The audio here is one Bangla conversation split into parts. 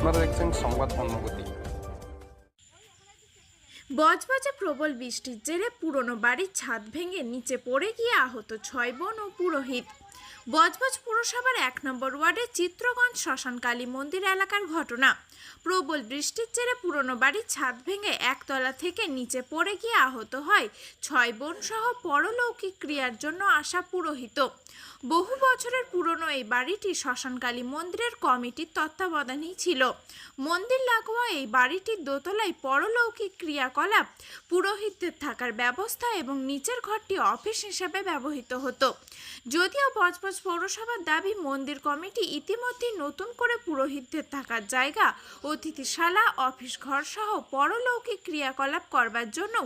আপনারা দেখছেন সংবাদ অন্যগতি বজবজে প্রবল বৃষ্টির জেরে পুরনো বাড়ির ছাদ ভেঙে নিচে পড়ে গিয়ে আহত ছয় বোন ও পুরোহিত। বজবজ পুরসভার এক নম্বর ওয়ার্ডের চিত্রগঞ্জ শ্মশান কালী মন্দির এলাকার ঘটনা। প্রবল বৃষ্টির জেরে পুরনো বাড়ির ছাদ ভেঙে একতলা থেকে নিচে পড়ে গিয়ে আহত হয় ছয় বোন সহ পরলৌকিক ক্রিয়ার জন্য আসা পুরোহিত। বহু বছরের পুরনো এই বাড়িটি শ্মশানকালী মন্দিরের কমিটির তত্ত্বাবধানেই ছিল। মন্দির লাগোয়া এই বাড়িটির দোতলায় পরলৌকিক ক্রিয়াকলাপ, পুরোহিতদের থাকার ব্যবস্থা এবং নিচের ঘরটি অফিস হিসেবে ব্যবহৃত হতো। যদিও বজবজ পৌরসভার দাবি মন্দির কমিটি ইতিমধ্যেই নতুন করে পুরোহিতদের থাকার জায়গা অতিথিশালা অফিস ঘর সহ পরলৌকিক ক্রিয়াকলাপ করবার জন্য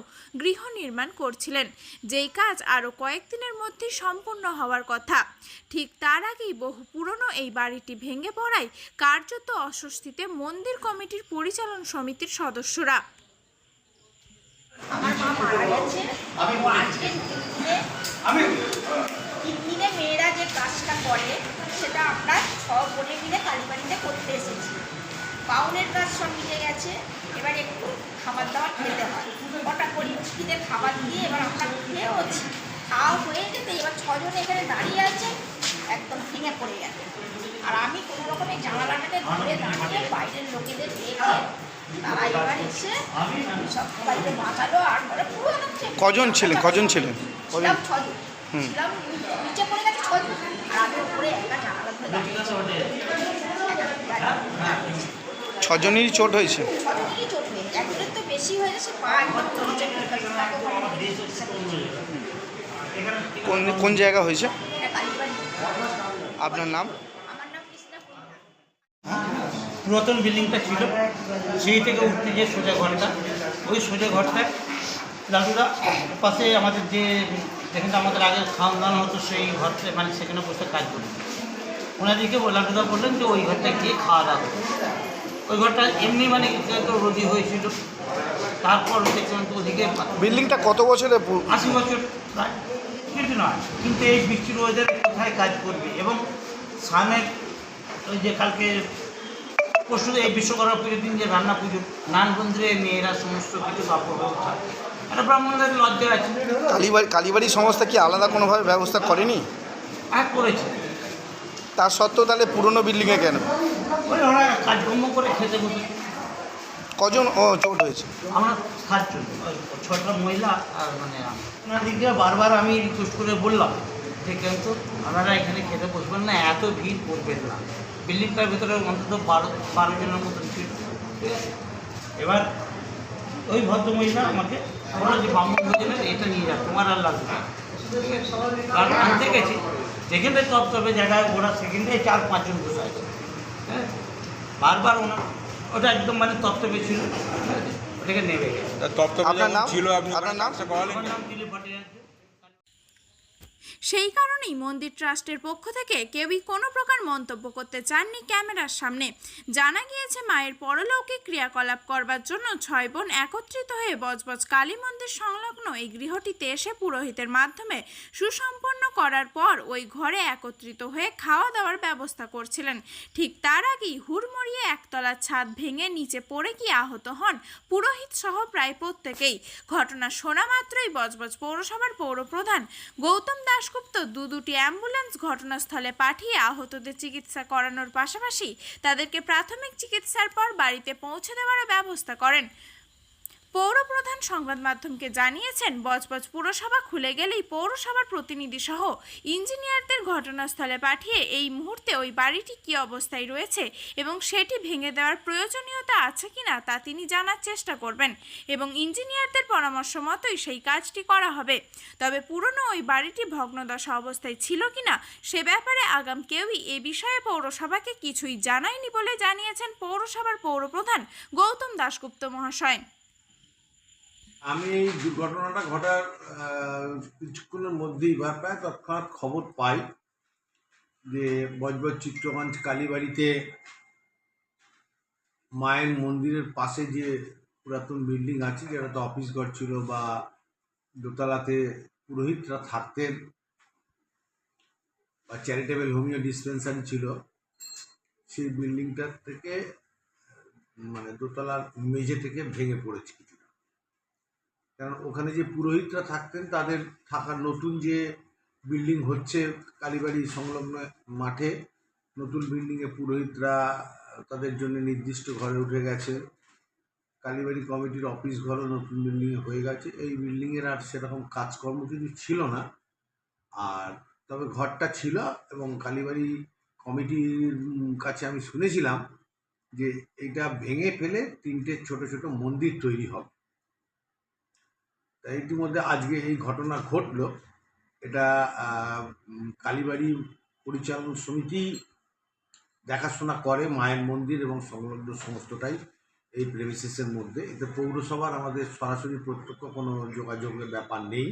গৃহ নির্মাণ করছিলেন। যেই কাজ আরও কয়েকদিনের মধ্যেই সম্পূর্ণ হওয়ার কথা। ঠিক তার আগেই বহু পুরনো এই বাড়িটি ভেঙে পড়ায় কার্যত অস্বস্তিতে মন্দির কমিটির পরিচালন সমিতির সদস্যরা। আমার মা মারা গেছে। আজকে কিডনিতে কিডনিতে মেয়েরা যে কাজটা করে সেটা আমরা ছ বোনে মিলে কালীবাড়িতে করতে এসেছি। পাউনের কাজ সব মিলে গেছে এবার একটু খাবার দাবার খেতে হয়। কটা করি? উস্কিতে খাবার দিয়ে এবার আমরা খেয়েওছি খাওয়া হয়ে যেতে এবার ছজন এখানে দাঁড়িয়ে আছে একদম ভেঙে পড়ে গেছে। আর আমি কোনো রকমের জানালাটাকে ধরে দাঁড়িয়ে বাইরের লোকেদের দেখে তারা এবার এসে সব সবাইকে বাঁচালো আর পুরো কজন ছিলেন কজন ছিলেন ছজন। ছিলাম নিচে পড়ে গেছে ছজন। ছজনেরই চোট হয়েছে। হয়ে কোন কোন জায়গা হয়েছে? আপনার নাম? পুরাতন বিল্ডিংটা ছিল। সেই থেকে উঠতে যে সোজা ঘরটা, ওই সোজা ঘরটায় লাটুরা পাশে আমাদের যে যেখানটা আমাদের আগে খাওয়ান হতো সেই ঘরটা মানে সেখানে বসে কাজ করি ওনাদেরকে লাটুদা বললেন যে ওই ঘরটা গিয়ে খাওয়া দাওয়া। ওই ঘরটা এমনি মানে তো রোদি হয়েছিল তারপর দেখলাম তো ওদিকে বিল্ডিংটা কত বছরের পু- আশি বছর প্রায় কিন্তু নয় কিন্তু এই বৃষ্টির ওয়েদারে কোথায় কাজ করবে এবং সামনের ওই যে কালকে পরশু এই বিশ্বকর্মা পুজোর দিন যে রান্না পুজো নান মন্দিরে মেয়েরা সমস্ত কিছু একটা ব্রাহ্মণদের লজ্জা আছে। কালীবাড়ি কালীবাড়ি সংস্থা কি আলাদা কোনোভাবে ব্যবস্থা করেনি? এক করেছে। তার সত্ত্বেও তাহলে পুরনো বিল্ডিংয়ে কেন? ওই ওরা কাজকর্ম করে খেতে বসে। কজন ও চোট হয়েছে? আমরা ওই ছটা মহিলা আর মানে আমি। দিক বারবার আমি রিকোয়েস্ট করে বললাম যে কিন্তু আপনারা এখানে খেতে বসবেন না এত ভিড় করবেন না। বিল্ডিংটার ভিতরে অন্তত বারো বারো জনের মতন ভিড় ঠিক আছে? এবার ওই ভদ্রমহিলা আমাকে বলল যে বামুন ভোজনের এটা নিয়ে যা তোমার আর লাগবে না। আর আনতে গেছি। যেখানটায় তপ তবে জায়গায় ওরা সেখানটায় চার পাঁচজন বসে আছে। হ্যাঁ? বারবার ওনার ওটা একদম মানে তত্ত্বে ছিল। ওটাকে নেমে? গেছে আপনার নাম? আপনার নাম আমার নাম দিলীপ ভট্টাচার্য। সেই কারণেই মন্দির ট্রাস্টের পক্ষ থেকে কেউই কোনো প্রকার মন্তব্য করতে চাননি ক্যামেরার সামনে। জানা গিয়েছে, মায়ের পরলৌকিক ক্রিয়াকলাপ করবার জন্য ছয় বোন একত্রিত হয়ে বজবজ কালী মন্দির সংলগ্ন এই গৃহটিতে এসে পুরোহিতের মাধ্যমে সুসম্পন্ন করার পর ওই ঘরে একত্রিত হয়ে খাওয়া দাওয়ার ব্যবস্থা করছিলেন। ঠিক তার আগেই হুড়মুড়িয়ে একতলার ছাদ ভেঙে নিচে পড়ে গিয়ে আহত হন পুরোহিত সহ প্রায় প্রত্যেকেই। ঘটনা শোনা মাত্রই বজবজ পৌরসভার পৌরপ্রধান গৌতম দাশগুপ্ত দু দুটি অ্যাম্বুলেন্স ঘটনাস্থলে পাঠিয়ে আহতদের চিকিৎসা করানোর পাশাপাশি তাদেরকে প্রাথমিক চিকিৎসার পর বাড়িতে পৌঁছে দেওয়ারও ব্যবস্থা করেন। পৌরপ্রধান সংবাদ মাধ্যমকে জানিয়েছেন, বজবজ পুরসভা খুলে গেলেই পৌরসভার প্রতিনিধি সহ ইঞ্জিনিয়ারদের ঘটনাস্থলে পাঠিয়ে এই মুহূর্তে ওই বাড়িটি কী অবস্থায় রয়েছে এবং সেটি ভেঙে দেওয়ার প্রয়োজনীয়তা আছে কিনা তা তিনি জানার চেষ্টা করবেন এবং ইঞ্জিনিয়ারদের পরামর্শ মতোই সেই কাজটি করা হবে। তবে পুরনো ওই বাড়িটি ভগ্নদশা অবস্থায় ছিল কিনা সে ব্যাপারে আগাম কেউই এ বিষয়ে পৌরসভাকে কিছুই জানায়নি বলে জানিয়েছেন পৌরসভার পৌরপ্রধান গৌতম দাশগুপ্ত মহাশয়। আমি এই দুর্ঘটনাটা ঘটার কিছুক্ষণের মধ্যেই বার প্রায় তৎক্ষণাৎ খবর পাই যে বজবজ চিত্রগঞ্জ কালীবাড়িতে মায়ের মন্দিরের পাশে যে পুরাতন বিল্ডিং আছে যেটা তো অফিস ঘর ছিল বা দোতলাতে পুরোহিতরা থাকতেন বা চ্যারিটেবল হোমিও ডিসপেন্সারি ছিল, সেই বিল্ডিংটার থেকে মানে দোতলার মেঝে থেকে ভেঙে পড়েছে কিছুটা কারণ ওখানে যে পুরোহিতরা থাকতেন, তাদের থাকার নতুন যে বিল্ডিং হচ্ছে কালীবাড়ি সংলগ্ন মাঠে, নতুন বিল্ডিংয়ে পুরোহিতরা তাদের জন্য নির্দিষ্ট ঘরে উঠে গেছে। কালীবাড়ি কমিটির অফিস ঘরও নতুন বিল্ডিংয়ে হয়ে গেছে। এই বিল্ডিংয়ের আর সেরকম কাজকর্ম কিছু ছিল না। আর তবে ঘরটা ছিল এবং কালীবাড়ি কমিটির কাছে আমি শুনেছিলাম যে এটা ভেঙে ফেলে তিনটে ছোট ছোট মন্দির তৈরি হবে। ইতিমধ্যে আজকে এই ঘটনা ঘটলো। এটা কালীবাড়ি পরিচালন সমিতি দেখাশোনা করে, মায়ের মন্দির এবং সংলগ্ন সমস্তটাই এই প্রেমিসিসের মধ্যে। এতে পৌরসভার আমাদের সরাসরি প্রত্যক্ষ কোনো যোগাযোগের ব্যাপার নেই।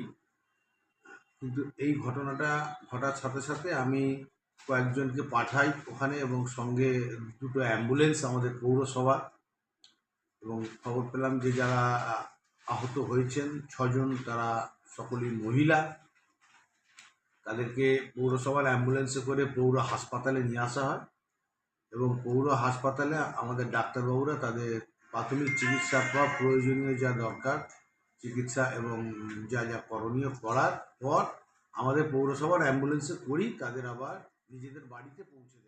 কিন্তু এই ঘটনাটা ঘটার সাথে সাথে আমি কয়েকজনকে পাঠাই ওখানে এবং সঙ্গে দুটো অ্যাম্বুলেন্স আমাদের পৌরসভা এবং খবর পেলাম যে যারা আহত হয়েছেন ছজন, তারা সকলেই মহিলা। তাদেরকে পৌরসভার অ্যাম্বুলেন্সে করে পৌর হাসপাতালে নিয়ে আসা হয় এবং পৌর হাসপাতালে আমাদের ডাক্তারবাবুরা তাদের প্রাথমিক চিকিৎসা পর প্রয়োজনীয় যা দরকার, চিকিৎসা এবং যা যা করণীয় করার পর আমাদের পৌরসভার অ্যাম্বুলেন্সে করি তাদের আবার নিজেদের বাড়িতে পৌঁছে